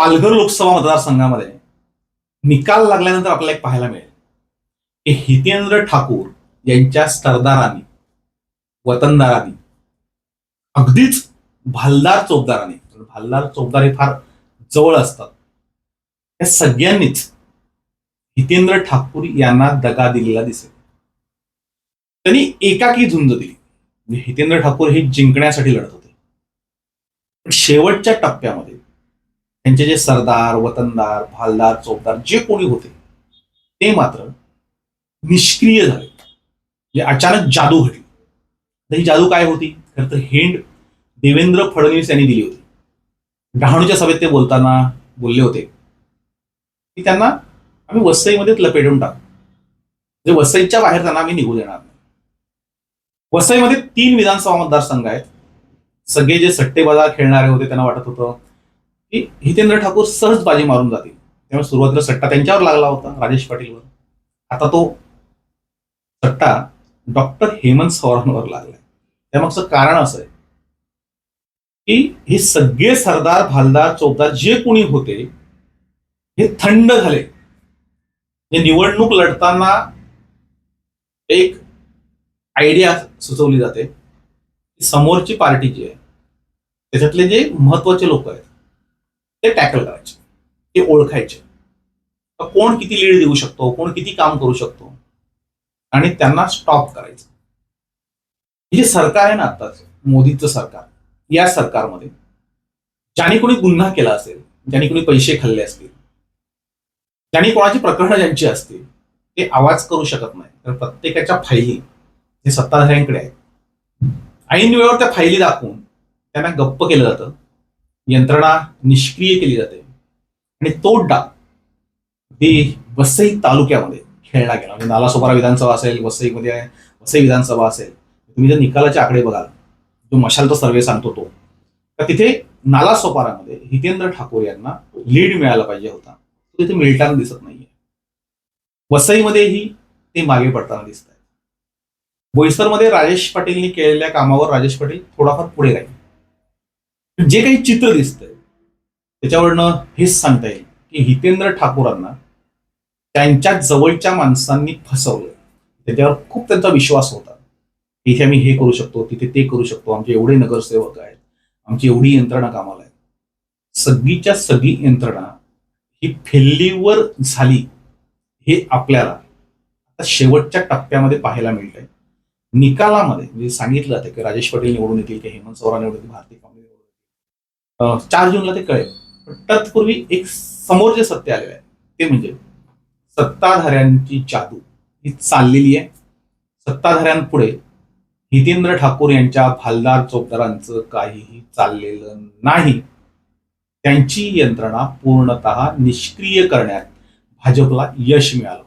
पालघर लोकसभा मतदारसंघामध्ये निकाल लागल्यानंतर आपल्याला एक पाहायला मिळेल. की हितेंद्र ठाकूर यांच्या सरदारांनी वतनदारांनी अगदीच भालदार चोपदाराने म्हणजे भालदार चोपदार हे फार जवळ असतात. या सगळ्यांनीच हितेंद्र ठाकूर यांना दगा दिलेला दिसेल. त्यांनी एकाकी झुंज दिली. हितेंद्र ठाकूर हे जिंकण्यासाठी लढत होते. पण शेवटच्या टप्प्यामध्ये त्यांचे जे सरदार वतनदार भालदार चौकदार जे कोणी होते ते मात्र निष्क्रिय झाले. म्हणजे अचानक जादू घडली. तर ही जादू काय होती? खरं तर हिंड देवेंद्र फडणवीस यांनी दिली होती. डहाणूच्या सभेत ते बोलताना बोलले होते. की त्यांना आम्ही वसईमध्येच लपेटून टाकू. म्हणजे वसईच्या बाहेर त्यांना आम्ही निघू देणार नाही. वसईमध्ये तीन विधानसभा मतदारसंघ आहेत. सगळे जे सट्टेबाजार खेळणारे होते त्यांना वाटत होतं की हितेंद्र ठाकूर सहज बाजी मारून जातील. त्यामुळे सुरुवातीला सट्टा त्यांच्यावर लागला होता राजेश पाटीलवर. आता तो सट्टा डॉक्टर हेमंत सवरांवर लागलाय. त्यामागचं कारण असं आहे की हे सगळे सरदार भालदार चौकदार जे कोणी होते हे थंड झाले. हे निवडणूक लढताना एक आयडिया सुचवली जाते. समोरची पार्टी जी आहे त्याच्यातले जे महत्त्वाचे लोक आहेत ते टॅकल करायचे. ते ओळखायचे. कोण किती लीड देऊ शकतो? कोण किती काम करू शकतो? आणि त्यांना स्टॉप करायचं. हे जे सरकार आहे ना आत्ताच मोदीचं सरकार या सरकारमध्ये ज्याने कोणी गुन्हा केला असेल ज्याने कोणी पैसे खाल्ले असतील ज्यांनी कोणाची प्रकरणं ज्यांची असतील ते आवाज करू शकत नाही. तर प्रत्येकाच्या फायली हे सत्ताधाऱ्यांकडे आहेत ऐन वेळेवर त्या फायली दाखवून त्यांना गप्प केलं जातं. यंत्रणा निष्क्रिय केली जाते. आणि तो डाग ते वसई तालुक्यामध्ये खेळला गेला. म्हणजे नालासोपारा विधानसभा असेल वसईमध्ये आहे, वसई विधानसभा असेल. तुम्ही जर निकालाचे आकडे बघाल जो मशालचा सर्वे सांगतो तो तर तिथे नालासोपारामध्ये हितेंद्र ठाकूर यांना लीड मिळाला पाहिजे होता. तो तिथे मिळताना दिसत नाहीये. वसईमध्येही ते मागे पडताना दिसत आहे बोईसरमध्ये राजेश पाटीलनी केलेल्या कामावर राजेश पाटील थोडाफार पुढे राहील. जे काही चित्र दिसतंय त्याच्यावरनं हेच सांगता येईल की हितेंद्र ठाकूरांना त्यांच्या जवळच्या माणसांनी फसवलं त्याच्यावर खूप त्यांचा विश्वास होता. इथे आम्ही हे करू शकतो तिथे ते करू शकतो. आमचे एवढे नगरसेवक आहेत. आमची एवढी यंत्रणा कामाला आहे सगळीच्या सगळी यंत्रणा ही फेल्लीवर झाली हे आपल्याला आता शेवटच्या टप्प्यामध्ये पाहायला मिळतंय. निकालामध्ये म्हणजे सांगितलं जातं की राजेश पटेल निवडून येतील की हेमंत चव्हाण निवडून येतील भारतीय काँग्रेस निवडून येतील अं, चार जूनला ते कळेल. पण तत्पूर्वी एक समोर जे सत्य आलेलं आहे ते म्हणजे सत्ताधाऱ्यांची जादू ही चाललेली आहे. सत्ताधाऱ्यांपुढे हितेंद्र ठाकूर यांच्या भालदार चौकदारांचं काहीही चाललेलं नाही. त्यांची यंत्रणा पूर्णतः निष्क्रिय करण्यात भाजपला यश मिळालं.